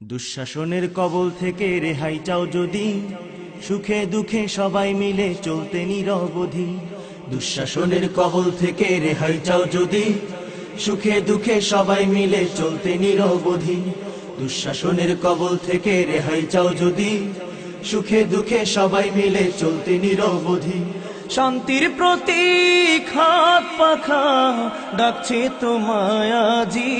দুঃশাসনের কবল থেকে রেহাই চাও যদি, সুখে দুঃখে সবাই মিলে চলতে নিরবধি দুঃশাসনের কবল থেকে রেহাই চাও যদি, সুখে দুঃখে সবাই মিলে চলতে নিরবধি দুঃশাসনের কবল থেকে রেহাই চাও যদি, সুখে দুঃখে সবাই মিলে চলতে নিরবধি শান্তির প্রতি হাত পাখা ডাকছে তোমায় আজি।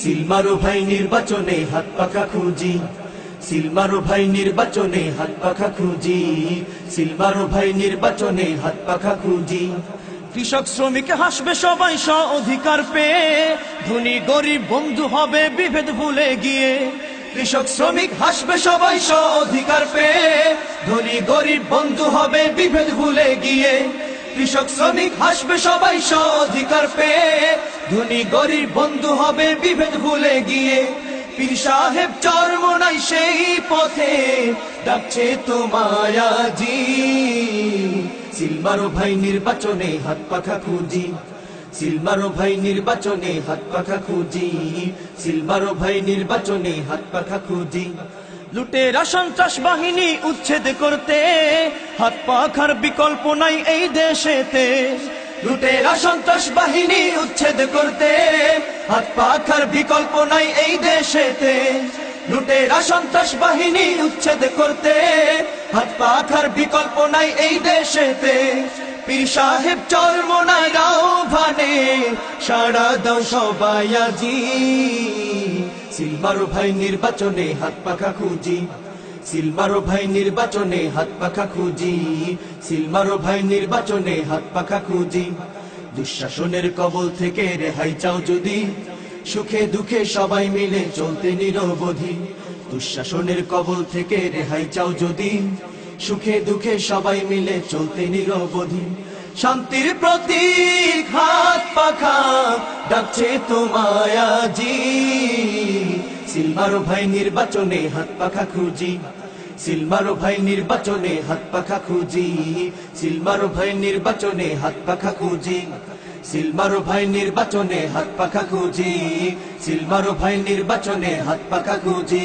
সিলমারো ভাই নির্বাচনে হাত পাখা খুঁজি। সিলমারো ভাই নির্বাচনে হাত পাখা খুঁজি। সিলমারো ভাই নির্বাচনে হাত পাখা খুঁজি। কৃষক শ্রমিক হাসবে সবাই স্ব অধিকার পেয়ে। ধনী গরিব বন্ধু হবে বিভেদ ভুলে গিয়ে। কৃষক শ্রমিক হাসবে সবাই স্ব অধিকার পেয়ে। ধনী গরিব বন্ধু হবে বিভেদ ভুলে গিয়ে। কৃষক শ্রমিক হাসবে সবাই স্ব অধিকার পেয়ে। ধনী গরিব বন্ধু হবে বিভেদ ভুলে গিয়ে। পীর সাহেব চরমনাই সেই পথে। ডাকছে তোমায় আজি। সিলমারো ভাই নির্বাচনে হাত পাখা খুঁজি। সিলমারো ভাই নির্বাচনে হাত পাখা খুঁজি। সিলমারো ভাই নির্বাচনে হাত পাখা খুঁজি। লুটেরা সন্ত্রাস বাহিনী উচ্ছেদ করতে। হাত পাখার বিকল্প নাই এই দেশেতে। লুটেরা সন্ত্রাস বাহিনী উচ্ছেদ করতে। হাত পাখার বিকল্প নাই এই দেশেতে। লুটেরা সন্ত্রাস বাহিনী উচ্ছেদ করতে। হাত পাখার বিকল্প নাই এই দেশেতে। পীর সাহেব চরমনায় রাও ভানে। সারা দাও সবাই আজি। সিলমারো ভাই নির্বাচনে হাত পাখা খুঁজি। সিলমারো ভাই নির্বাচনে হাত পাখা খুঁজি, সিলমারো ভাই নির্বাচনে হাত পাখা খুঁজি। দুঃশাসনের কবল থেকে রেহাই চাও যদি, সুখে দুঃখে সবাই মিলে চলতে নিরবধি। দুঃশাসনের কবল থেকে রেহাই চাও যদি, সুখে দুঃখে সবাই মিলে চলতে নিরবধি। শান্তির প্রতীক হাত পাখা, ডাকছে তোমায় আজি। সিলমারো ভাই নির্বাচনে হাত পাখা খুঁজি। সিলমারো ভাই নির্বাচনে হাত পাখা খুঁজি। সিলমারো ভাই নির্বাচনে হাত পাখা খুঁজি। সিলমারো ভাই নির্বাচনে হাত পাখা খুঁজি। সিলমারো ভাই নির্বাচনে হাত পাখা খুঁজি।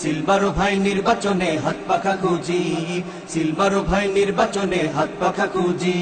সিলমারো ভাই নির্বাচনে হাত পাখা খুঁজি। সিলমারো ভাই নির্বাচনে হাত পাখা খুঁজি।